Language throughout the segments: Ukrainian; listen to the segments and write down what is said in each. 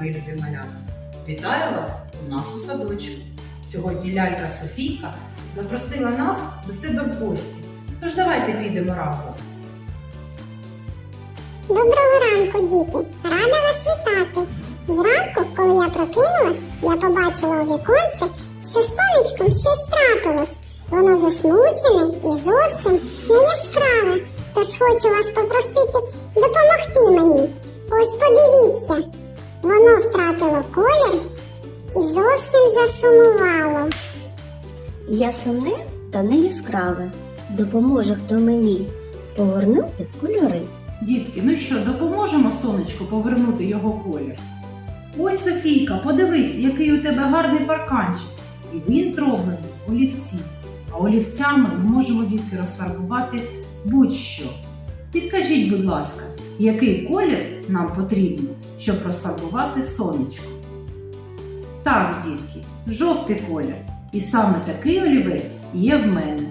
мої любі малята! Вітаю вас у нас у садочку. Сьогодні лялька Софійка запросила нас до себе в гості. Тож давайте підемо разом. Доброго ранку, діти! Рада вас вітати! Зранку, коли я прокинулась, я побачила у віконце, що сонечком щось трапилось. Воно засмучене і зовсім не яскраве. Тож хочу вас попросити допомогти мені. Ось подивіться, воно втратило колір і зовсім засумувало. Я сумне та не яскраве. Допоможе хто мені повернути кольори. Дітки, ну що, допоможемо сонечку повернути його колір? Ой, Софійка, подивись, який у тебе гарний парканчик. І він зроблений з олівців. А олівцями ми можемо дітки розфарбувати будь-що. Підкажіть, будь ласка, який колір нам потрібно, щоб розфарбувати сонечко? Так, дітки, жовтий колір. І саме такий олівець є в мене.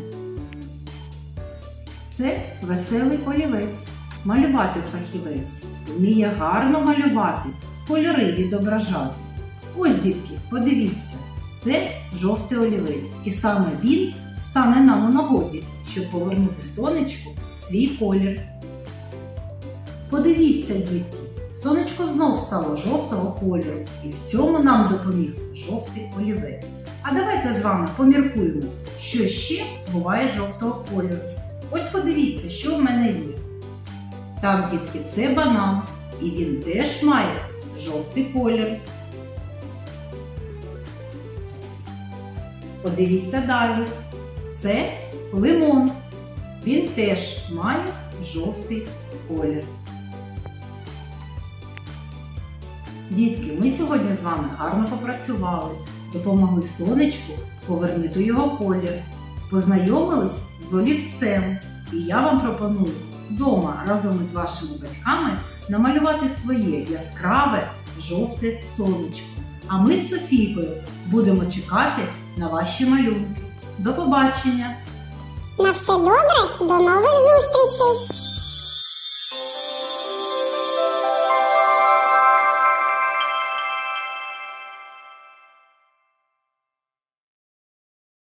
Це веселий олівець, малювати фахівець, вміє гарно малювати, кольори відображати. Ось, дітки, подивіться, це жовтий олівець, і саме він стане нам у нагоді, щоб повернути сонечку свій колір. Подивіться, дітки, сонечко знов стало жовтого кольору, і в цьому нам допоміг жовтий олівець. А давайте з вами поміркуємо, що ще буває жовтого кольору. Ось подивіться, що в мене є. Так, дітки, це банан, і він теж має жовтий колір. Подивіться далі. Це лимон. Він теж має жовтий колір. Дітки, ми сьогодні з вами гарно попрацювали, допомогли сонечку повернути його колір, познайомились з олівцем. І я вам пропоную вдома разом із вашими батьками намалювати своє яскраве жовте сонечко. А ми з Софійкою будемо чекати на ваші малюнки. До побачення! На все добре, до нових зустрічей!